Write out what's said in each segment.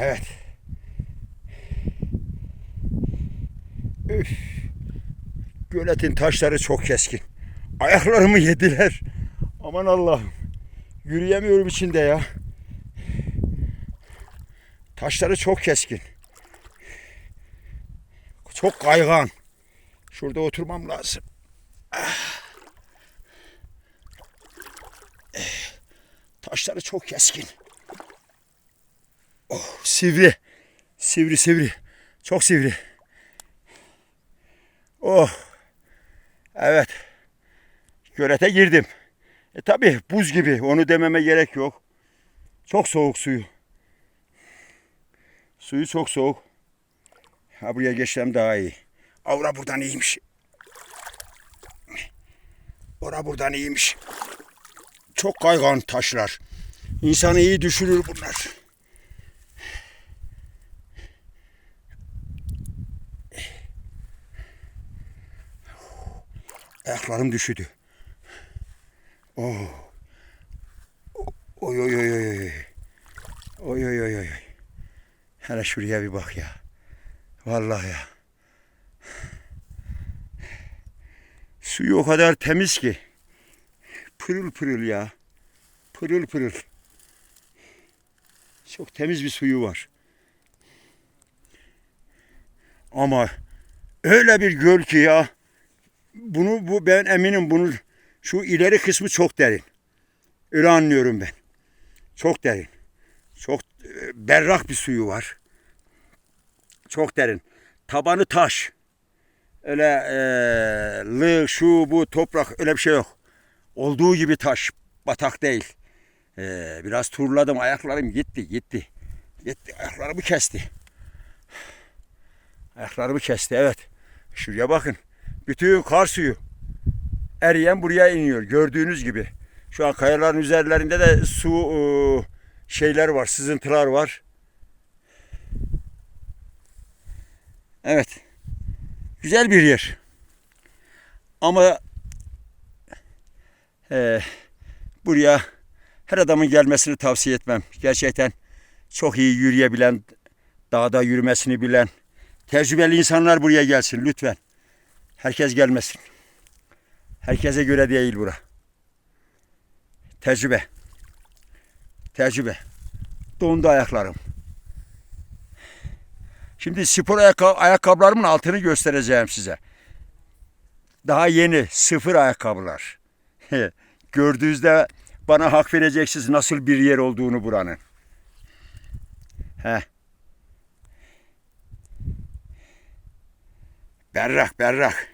Evet. Üf. Göletin taşları çok keskin. Ayaklarımı yediler. Aman Allah'ım. Yürüyemiyorum içinde ya. Taşları çok keskin. Çok kaygan. Şurada oturmam lazım. Ah. Eh. Taşları çok keskin. Sivri. Sivri sivri. Çok sivri. Oh. Evet. Gölete girdim. E tabi buz gibi. Onu dememe gerek yok. Çok soğuk suyu. Suyu çok soğuk. Ha buraya geçsem daha iyi. Avra buradan iyiymiş. Ora buradan iyiymiş. Çok kaygan taşlar. İnsanı iyi düşürür bunlar. Ayaklarım düşüdü. Oh. Oy oy oy oy oy. Oy oy oy oy. Hele şuraya bir bak ya. Vallahi ya. Suyu o kadar temiz ki. Pırıl pırıl ya. Pırıl pırıl. Çok temiz bir suyu var. Ama öyle bir göl ki ya. Bunu bu ben eminim bunun şu ileri kısmı çok derin. Öyle anlıyorum ben. Çok derin. Çok e, berrak bir suyu var. Çok derin. Tabanı taş. Öyle e, lığ, şu bu toprak öyle bir şey yok. Olduğu gibi taş. Batak değil. E, biraz turladım. Ayaklarım gitti gitti. Gitti. Ayaklarımı kesti. Ayaklarımı kesti evet. Şuraya bakın. Bütün kar suyu eriyen buraya iniyor. Gördüğünüz gibi. Şu an kayaların üzerlerinde de su e, şeyler var. Sızıntılar var. Evet. Güzel bir yer. Ama e, buraya her adamın gelmesini tavsiye etmem. Gerçekten çok iyi yürüyebilen, dağda yürümesini bilen, tecrübeli insanlar buraya gelsin lütfen. Herkes gelmesin. Herkese göre değil bura. Tecrübe. Tecrübe. Dondu ayaklarım. Şimdi spor ayakkabı, ayakkabılarımın altını göstereceğim size. Daha yeni sıfır ayakkabılar. Gördüğünüzde bana hak vereceksiniz nasıl bir yer olduğunu buranın. He. Berrak berrak.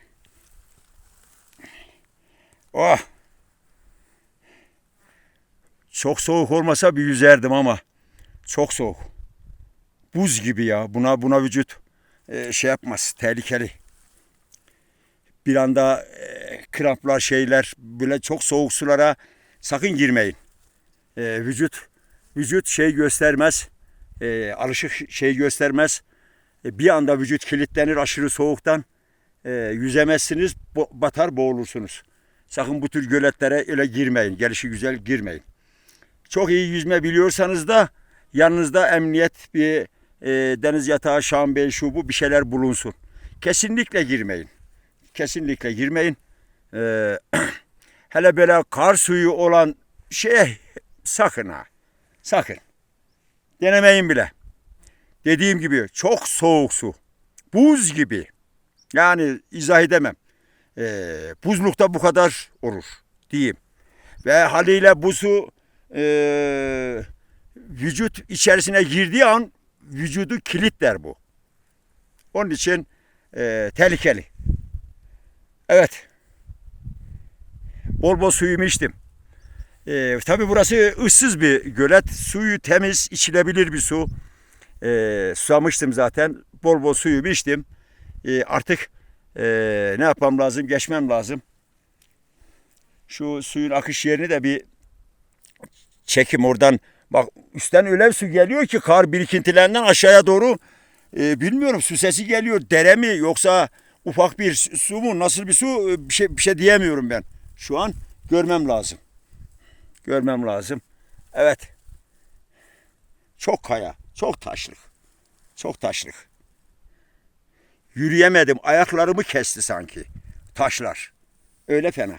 Oh. Çok soğuk olmasa bir yüzerdim ama çok soğuk. Buz gibi ya. Buna buna vücut e, şey yapmaz. Tehlikeli. Bir anda e, kramplar şeyler böyle çok soğuk sulara sakın girmeyin. E, vücut vücut şey göstermez. E, alışık şey göstermez. Bir anda vücut kilitlenir aşırı soğuktan. Yüzemezsiniz, batar boğulursunuz. Sakın bu tür göletlere öyle girmeyin. Gelişi güzel girmeyin. Çok iyi yüzme biliyorsanız da yanınızda emniyet bir e, deniz yatağı, şambel, şu bu bir şeyler bulunsun. Kesinlikle girmeyin. Kesinlikle girmeyin. E, hele böyle kar suyu olan şey sakın ha. Sakın. Denemeyin bile. Dediğim gibi çok soğuk su. Buz gibi. Yani izah edemem. E, buzlukta bu kadar olur diyeyim. Ve haliyle bu su e, vücut içerisine girdiği an vücudu kilitler bu. Onun için e, tehlikeli. Evet. Bol bol suyumu içtim. E, tabii burası ıssız bir gölet. Suyu temiz, içilebilir bir su. E, susamıştım zaten. Bol bol suyumu içtim. E, artık e, ne yapmam lazım? Geçmem lazım. Şu suyun akış yerini de bir çekim oradan. Bak üstten öyle bir su geliyor ki kar birikintilerinden aşağıya doğru e, bilmiyorum su sesi geliyor. Dere mi yoksa ufak bir su mu nasıl bir su e, bir şey, bir şey diyemiyorum ben. Şu an görmem lazım. Görmem lazım. Evet. Çok kaya. Çok taşlık. Çok taşlık. Yürüyemedim. Ayaklarımı kesti sanki. Taşlar. Öyle fena.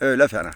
Öyle fena.